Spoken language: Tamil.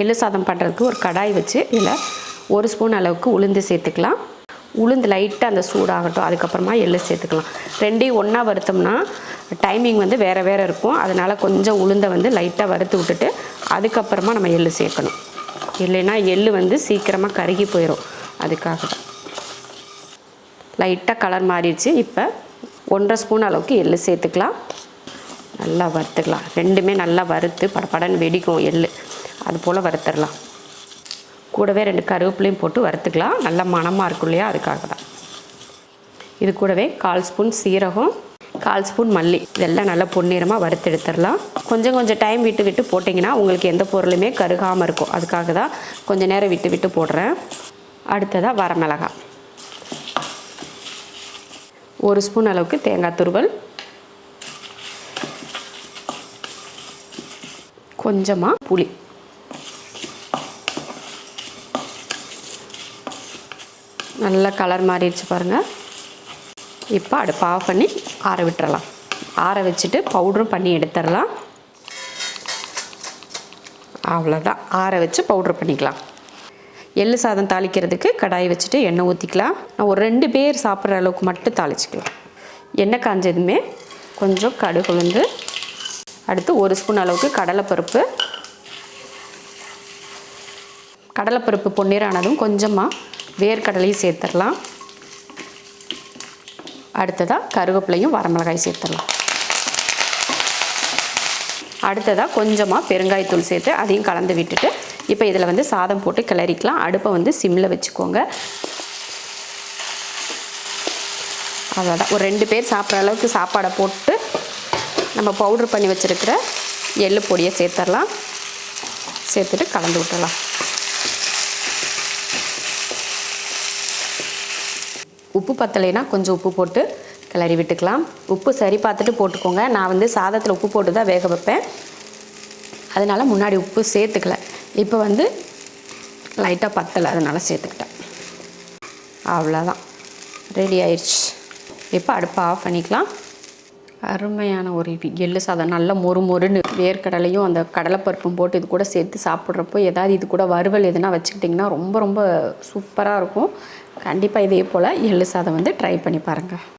எள்ளு சாதம் பண்ணுறதுக்கு ஒரு கடாய் வச்சு இதில் ஒரு ஸ்பூன் அளவுக்கு உளுந்து சேர்த்துக்கலாம். உளுந்து லைட்டாக அந்த சூடாகட்டும் அதுக்கப்புறமா எள்ளு சேர்த்துக்கலாம். ரெண்டையும் ஒன்றா வறுத்தோம்னா டைமிங் வந்து வேறு வேறு இருக்கும். அதனால் கொஞ்சம் உளுந்தை வந்து லைட்டாக வறுத்து விட்டுட்டு அதுக்கப்புறமா நம்ம எள்ளு சேர்க்கணும். இல்லைன்னா எள்ளு வந்து சீக்கிரமாக கருகி போயிடும் அதுக்காக தான் லைட்டாக கலர் மாறிடுச்சு. இப்போ ஒன்றரை ஸ்பூன் அளவுக்கு எள்ளு சேர்த்துக்கலாம். நல்லா வறுத்துக்கலாம். ரெண்டுமே நல்லா வறுத்து படப்படன்னு வெடிக்கும் எள் அது போல் வறுத்துடலாம் கூடவே ரெண்டு கருவேப்பிலையும் போட்டு வறுத்துக்கலாம். நல்லா மணமாக இருக்கும் இல்லையா? அதுக்காக தான். இது கூடவே கால் ஸ்பூன் சீரகம் கால் ஸ்பூன் மல்லி. இதெல்லாம் நல்லா பொன்னிறமாக வறுத்து எடுத்துடலாம் கொஞ்சம் கொஞ்சம் டைம் விட்டு விட்டு போட்டிங்கன்னா உங்களுக்கு எந்த பொருளுமே கருகாமல் இருக்கும். அதுக்காக தான் கொஞ்சம் நேரம் விட்டு விட்டு போடுறேன். அடுத்ததாக வரமிளகாய் ஒரு ஸ்பூன் அளவுக்கு தேங்காய் துருவல் கொஞ்சமாக புளி. நல்லா கலர் மாறிடுச்சு பாருங்கள் இப்போ அடுப்பு ஆஃப் பண்ணி ஆற விட்டுறலாம். ஆற வச்சுட்டு பவுடரும் பண்ணி எடுத்துடலாம். அவ்வளோதான் ஆற வச்சு பவுட்ரு பண்ணிக்கலாம். எள்ளு சாதம் தாளிக்கிறதுக்கு கடாய் வச்சுட்டு எண்ணெய் ஊற்றிக்கலாம் நான் ஒரு ரெண்டு பேர் சாப்பிட்ற அளவுக்கு மட்டும் தாளிச்சிக்கலாம். எண்ணெய் காஞ்சதுமே கொஞ்சம் கடுகு வந்து அடுத்து ஒரு ஸ்பூன் அளவுக்கு கடலைப்பருப்பு. கடலைப்பருப்பு பொன்னிறானதும் கொஞ்சமாக வேர்க்கடலையும் சேர்த்துடலாம். அடுத்ததாக கருவேப்பிலையும் வரமிளகாய் சேர்த்துடலாம். அடுத்ததாக கொஞ்சமாக பெருங்காயத்தூள் சேர்த்து அதையும் கலந்து விட்டுட்டு இப்போ இதில் வந்து சாதம் போட்டு கிளறிக்கலாம். அடுப்பை வந்து சிம்மில் வச்சுக்கோங்க. அவ்வளோதான் ஒரு ரெண்டு பேர் சாப்பிட்ற அளவுக்கு சாப்பாடை போட்டு நம்ம பவுட்ரு பண்ணி வச்சுருக்கிற எள்ளு பொடியை சேர்த்துடலாம் சேர்த்துட்டு கலந்து விட்டுடலாம் உப்பு பத்தலைனா கொஞ்சம் உப்பு போட்டு கிளறி விட்டுக்கலாம். உப்பு சரி பார்த்துட்டு போட்டுக்கோங்க. நான் வந்து சாதத்தில் உப்பு போட்டு தான் வேக வைப்பேன். அதனால் முன்னாடி உப்பு சேர்த்துக்கல. இப்போ வந்து லைட்டாக பத்தலை அதனால் சேர்த்துக்கிட்டேன். அவ்வளோதான் ரெடி ஆயிடுச்சு இப்போ அடுப்பை ஆஃப் பண்ணிக்கலாம். அருமையான ஒரு எள்ளு சாதம் நல்ல மொறு மொறுன்னு வேர்க்கடலையும் அந்த கடலைப்பருப்பும் போட்டு இது கூட சேர்த்து சாப்பிட்றப்போ ஏதாவது இது கூட வறுவல் எதுனா வச்சுக்கிட்டிங்கன்னா ரொம்ப ரொம்ப சூப்பராக இருக்கும். கண்டிப்பாக இதே போல் எள்ளு சாதம் வந்து ட்ரை பண்ணி பாருங்கள்